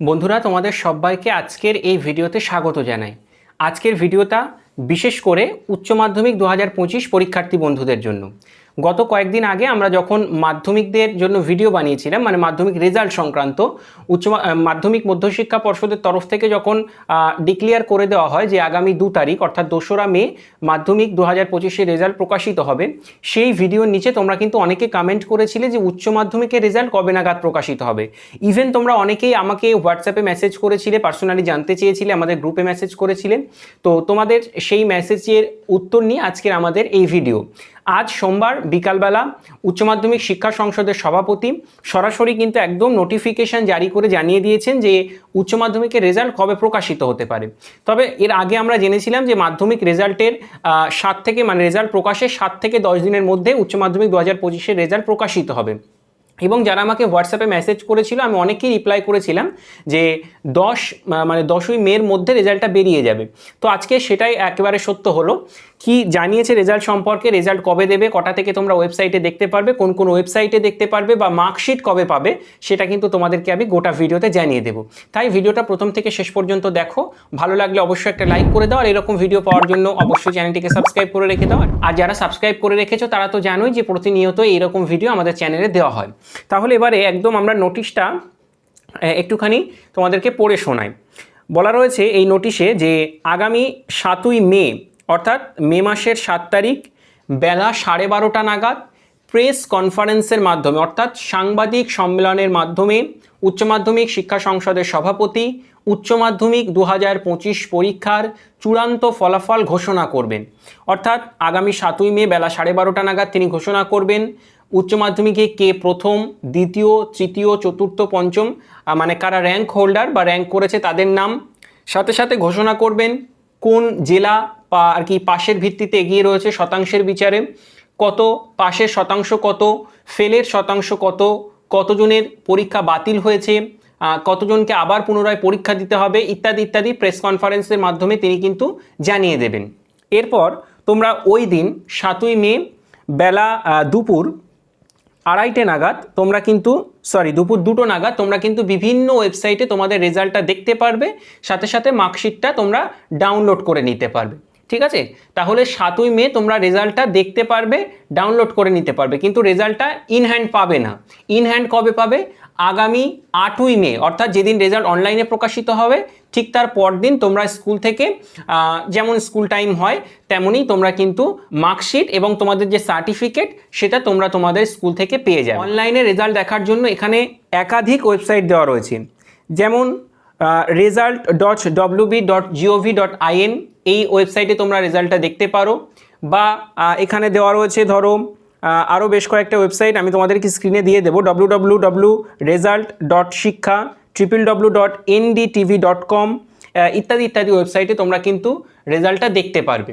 বন্ধুরা, তোমাদের সবাইকে আজকের এই ভিডিওতে স্বাগত জানাই। আজকের ভিডিওটা বিশেষ করে উচ্চ মাধ্যমিক দু হাজার পঁচিশ পরীক্ষার্থী বন্ধুদের জন্য। গত কয়েকদিন আগে আমরা যখন মাধ্যমিকদের জন্য ভিডিও বানিয়েছিলাম মানে মাধ্যমিক রেজাল্ট সংক্রান্ত, উচ্চ মাধ্যমিক মধ্যশিক্ষা পর্ষদের তরফ থেকে যখন ডিক্লিয়ার করে দেওয়া হয় যে আগামী দু তারিখ, অর্থাৎ দোসরা মে, মাধ্যমিক দু হাজার পঁচিশের রেজাল্ট প্রকাশিত হবে, সেই ভিডিওর নিচে তোমরা কিন্তু অনেকে কমেন্ট করেছিলে যে উচ্চ মাধ্যমিকের রেজাল্ট কবে নাগাদ প্রকাশিত হবে। ইভেন তোমরা অনেকেই আমাকে হোয়াটসঅ্যাপে মেসেজ করেছিলে পার্সোনালি জানতে চেয়েছিলে, আমাদের গ্রুপে মেসেজ করেছিলে। তো তোমাদের সেই মেসেজের উত্তর নিয়ে আজকের আমাদের এই ভিডিও আজ সোমবার বিকালবেলা উচ্চ মাধ্যমিক শিক্ষা সংসদের সভাপতি সরাসরি কিন্তু একদম নোটিফিকেশন জারি করে জানিয়ে দিয়েছেন যে উচ্চ মাধ্যমিকের রেজাল্ট কবে প্রকাশিত হতে পারে। তবে এর আগে আমরা জেনেছিলাম যে মাধ্যমিক রেজাল্টের সাত থেকে মানে রেজাল্ট প্রকাশের সাত থেকে দশ দিনের মধ্যে উচ্চ মাধ্যমিক দু হাজার পঁচিশের রেজাল্ট প্রকাশিত হবে। এবং যারা আমাকে হোয়াটসঅ্যাপে মেসেজ করেছিল, আমি অনেকেই রিপ্লাই করেছিলাম যে দশ মানে দশই মের মধ্যে রেজাল্টটা বেরিয়ে যাবে। তো আজকে সেটাই একেবারে সত্য হলো। কি জানিয়েছে রেজাল্ট সম্পর্কে? রেজাল্ট কবে দেবে? কটা থেকে তোমরা ওয়েবসাইটে দেখতে পারবে? কোন কোন ওয়েবসাইটে দেখতে পারবে? বা মার্কশিট কবে পাবে? সেটা কিন্তু তোমাদেরকে আমি গোটা ভিডিওতে জানিয়ে দেবো। তাই ভিডিওটা প্রথম থেকে শেষ পর্যন্ত দেখো। ভালো লাগলে অবশ্যই একটা লাইক করে দাও। আর এরকম ভিডিও পাওয়ার জন্য অবশ্যই চ্যানেলটিকে সাবস্ক্রাইব করে রেখে দাও। আর যারা সাবস্ক্রাইব করে রেখেছো, তারা তো জানোই যে প্রতিনিয়ত এইরকম ভিডিও আমাদের চ্যানেলে দেওয়া হয়। তাহলে এবারে একদম আমরা নোটিশটা একটুখানি তোমাদেরকে পড়ে শোনাই। বলা রয়েছে এই নোটিশে যে আগামী সাতই মে অর্থাৎ মে মাসের সাত তারিখ, বেলা সাড়ে বারোটা নাগাদ প্রেস কনফারেন্সের মাধ্যমে, অর্থাৎ সাংবাদিক সম্মেলনের মাধ্যমে উচ্চ মাধ্যমিক শিক্ষা সংসদের সভাপতি, উচ্চ মাধ্যমিক দু হাজার পঁচিশ পরীক্ষার চূড়ান্ত ফলাফল ঘোষণা করবেন। অর্থাৎ আগামী সাতই মে বেলা সাড়ে বারোটা নাগাদ তিনি ঘোষণা করবেন, উচ্চ মাধ্যমিকে কে প্রথম, দ্বিতীয়, তৃতীয়, চতুর্থ, পঞ্চম মানে কারা র্যাঙ্ক হোল্ডার বা র্যাঙ্ক করেছে তাদের নাম। সাথে সাথে ঘোষণা করবেন কোন জেলা আর কি পাশের ভিত্তিতে এগিয়ে রয়েছে শতাংশের বিচারে। কত, পাশের শতাংশ কত, ফেলের শতাংশ কত, কতজনের পরীক্ষা বাতিল হয়েছে কতজনকে আবার পুনরায় পরীক্ষা দিতে হবে, ইত্যাদি ইত্যাদি প্রেস কনফারেন্সের মাধ্যমে তিনি কিন্তু জানিয়ে দেবেন। এরপর তোমরা ওই দিন সাতই মে বেলা দুপুর আড়াইটে নাগাদ তোমরা কিন্তু সরি দুপুর দুটো নাগাদ তোমরা কিন্তু বিভিন্ন ওয়েবসাইটে তোমাদের রেজাল্টটা দেখতে পারবে, সাথে সাথে মার্কশিটটা তোমরা ডাউনলোড করে নিতে পারবে। ঠিক আছে? তাহলে সাতই মে তোমরা রেজাল্টটা দেখতে পারবে, ডাউনলোড করে নিতে পারবে। কিন্তু রেজাল্টটা ইন হ্যান্ড পাবে না। ইন হ্যান্ড কবে পাবে? আগামী আটই মে, অর্থাৎ যেদিন রেজাল্ট অনলাইনে প্রকাশিত হবে, ঠিক তার পরদিন তোমরা স্কুল থেকে যেমন স্কুল টাইম হয়, তেমনই তোমরা কিন্তু মার্কশিট এবং তোমাদের যে সার্টিফিকেট, সেটা তোমরা তোমাদের স্কুল থেকে পেয়ে যাবে। অনলাইনে রেজাল্ট দেখার জন্য এখানে একাধিক ওয়েবসাইট দেওয়া রয়েছে। যেমন result dot WB dot GOV dot IN এই ওয়েবসাইটে তোমরা রেজাল্টটা দেখতে পারো। বা এখানে দেওয়া রয়েছে, ধরো আরও বেশ কয়েকটা ওয়েবসাইট আমি তোমাদেরকে স্ক্রিনে দিয়ে দেবো। W W W result dot Shiksha triple W dot NDTV dot com ইত্যাদি ইত্যাদি ওয়েবসাইটে তোমরা কিন্তু রেজাল্টটা দেখতে পারবে।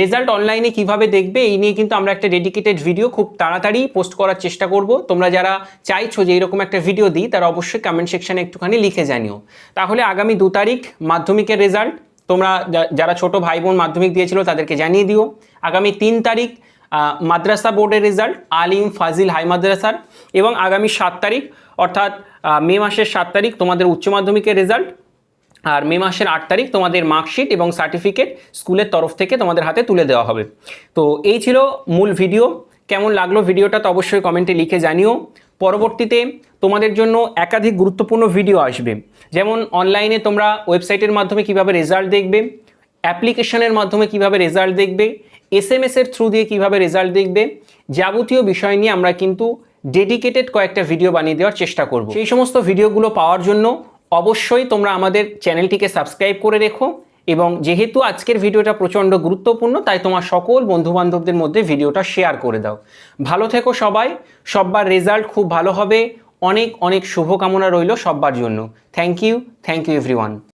রেজাল্ট অনলাইনে কীভাবে দেখবে, এই নিয়ে কিন্তু আমরা একটা ডেডিকেটেড ভিডিও খুব তাড়াতাড়ি পোস্ট করার চেষ্টা করব। তোমরা যারা চাইছো যে এরকম একটা ভিডিও দিই, তারা অবশ্যই কমেন্ট সেকশানে একটুখানি লিখে জানিও। তাহলে আগামী দু তারিখ মাধ্যমিকের রেজাল্ট তোমরা যারা ছোট ভাই বোন মাধ্যমিক দিয়েছিল তাদেরকে জানিয়ে দিও। আগামী তিন তারিখ মাদ্রাসা বোর্ডের রেজাল্ট আলিম ফাজিল হাই মাদ্রাসার, এবং আগামী সাত তারিখ, অর্থাৎ মে মাসের সাত তারিখ তোমাদের উচ্চ মাধ্যমিকের রেজাল্ট আর মে মাসের আট তারিখ তোমাদের মার্কশিট এবং সার্টিফিকেট স্কুলের তরফ থেকে তোমাদের হাতে তুলে দেওয়া হবে। তো এই ছিল মূল ভিডিও কেমন লাগল ভিডিওটা তো অবশ্যই কমেন্টে লিখে জানিও। পরবর্তীতে তোমাদের জন্য একাধিক গুরুত্বপূর্ণ ভিডিও আসবে। যেমন অনলাইনে তোমরা ওয়েবসাইটের মাধ্যমে কীভাবে রেজাল্ট দেখবে অ্যাপ্লিকেশনের মাধ্যমে কীভাবে রেজাল্ট দেখবে এস এম এর থ্রু দিয়ে কীভাবে রেজাল্ট দেখবে, যাবতীয় বিষয় নিয়ে আমরা কিন্তু ডেডিকেটেড কয়েকটা ভিডিও বানিয়ে দেওয়ার চেষ্টা করব। সেই সমস্ত ভিডিওগুলো পাওয়ার জন্য অবশ্যই তোমরা আমাদের চ্যানেলটিকে সাবস্ক্রাইব করে রেখো। এবং যেহেতু আজকের ভিডিওটা প্রচণ্ড গুরুত্বপূর্ণ, তাই তোমার সকল বন্ধুবান্ধবদের মধ্যে ভিডিওটা শেয়ার করে দাও। ভালো থেকো সবাই, সব্বার রেজাল্ট খুব ভালো হবে। অনেক অনেক শুভকামনা রইল সব্বার জন্য। Thank you thank you everyone